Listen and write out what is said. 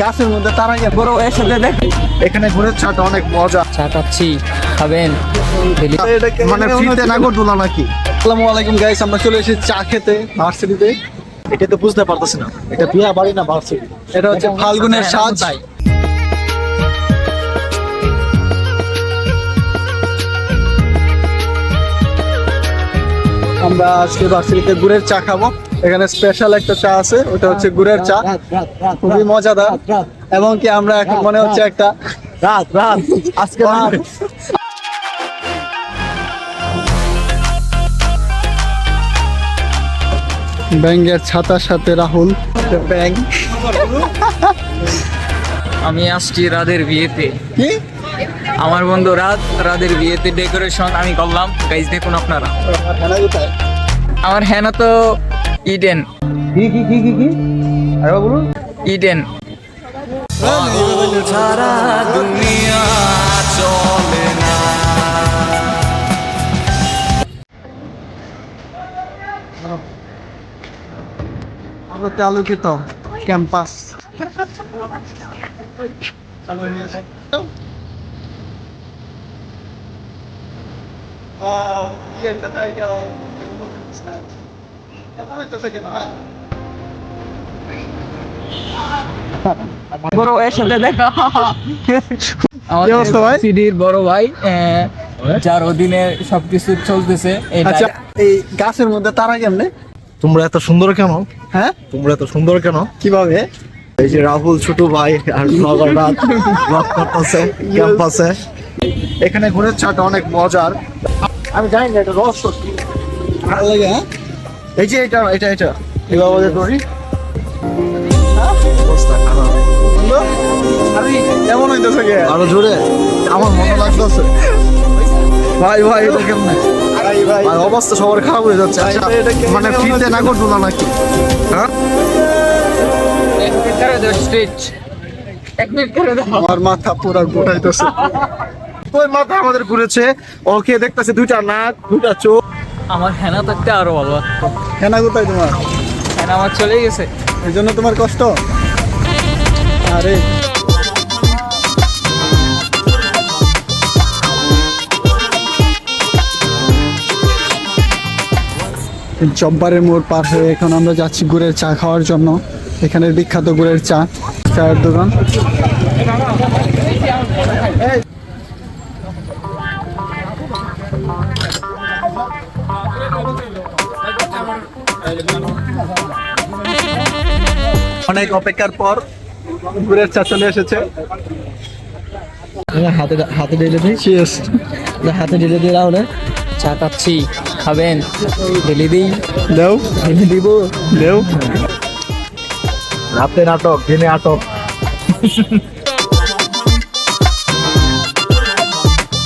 গাছের মধ্যে তারা গিয়ে বড় এর সাথে দেখ। এখানে ঘুরের চাটা অনেক মজা। চা খাচ্ছি খাবেন। মানে ফ্রিতে নাগরদোলা নাকি? আসসালামু আলাইকুম গাইস আমরা চলে এসেছি চা খেতে ভার্সিটিতে। এটা তো বুঝতে পারতেছি না। এটা বিয়া বাড়ি না ভার্সিটি? এটা হচ্ছে ফাল্গুনের সাজ। আমরা আজকে ভার্সিটিতে গুড়ের চা খাব। এখানে স্পেশাল একটা চা আছে ওটা হচ্ছে গুড়ের চা। খুবই মজাদার। এবং কি আমরা এখন মনে হচ্ছে একটা রাত রাত আজকে ব্যাঙ্গের ছাতার সাথে রাহুল। ব্যাং। আমি আসছি রাদের বিয়েতে। কি? আমার বন্ধু রাত রাদের বিয়েতে ডেকোরেশন আমি করলাম। গাইজ দেখুন আপনারা। আমার হ্যানা তো ইডেন কি কি কি কি কি? আরে বলুন। ইডেন আলোতে আলোকিত ক্যাম্পাস। বড় এর সাথে দেখা। কি অবস্থা ভাই? সিডির বড় ভাই যার অধীনে সবকিছু চলতেছে এই আচ্ছা এই গাছের মধ্যে তারা কেমনে? তোমরা এত সুন্দর কেন? হ্যাঁ? তোমরা এত সুন্দর কেন? কীভাবে? এই যে রাহুল ছোট ভাই আর ব্লগার রাত ব্লগ করতেছে ক্যাম্পাসে। এখানে ঘুরে চাটা অনেক মজার। আমি জানি না এটা রস সত্যি ভালো লাগে হ্যাঁ? এই যে এটা এটা এটা। এবার আমাদের খারাপ। কেমন হইতেছে গে আরও জোরে। আমার মনে লাগতেছে। ভাই ভাই এটা কেমনে? ভাই ভাই ভাই অবস্থা সবার খারাপ হয়ে যাচ্ছে। আচ্ছা, মানে ফ্রিতে হচ্ছে? নাগরদোলা নাকি? হ্যাঁ? আমার মাথা পুরো গোটাইতেছে। ওই মাথা আমাদের ঘুরেছে। ওকে দেখতেছে দুইটা নাক দুইটা চোখ। আমার হেনা থাকতে আরও ভালো লাগতো। কেনা কোথায় তোমার? হেনা আমার চলে গেছে। এই জন্য তোমার কষ্ট? আরে। জব্বারের মোড় পার হয়ে এখন আমরা যাচ্ছি গুড়ের চা খাওয়ার জন্য। এখানের বিখ্যাত গুড়ের চা চায়ের দোকান। অনেক অপেক্ষার পর গুড়ের চা চলে এসেছে। হাতে হাতে ঢেলে দিই। Cheers. হাতে ঢেলে দিয়ে রাহুল চা খাচ্ছি খাবেন ঢেলে দিই। দেও। ঢেলে দিব। দেও। রাতে নাটক দিনে আটক।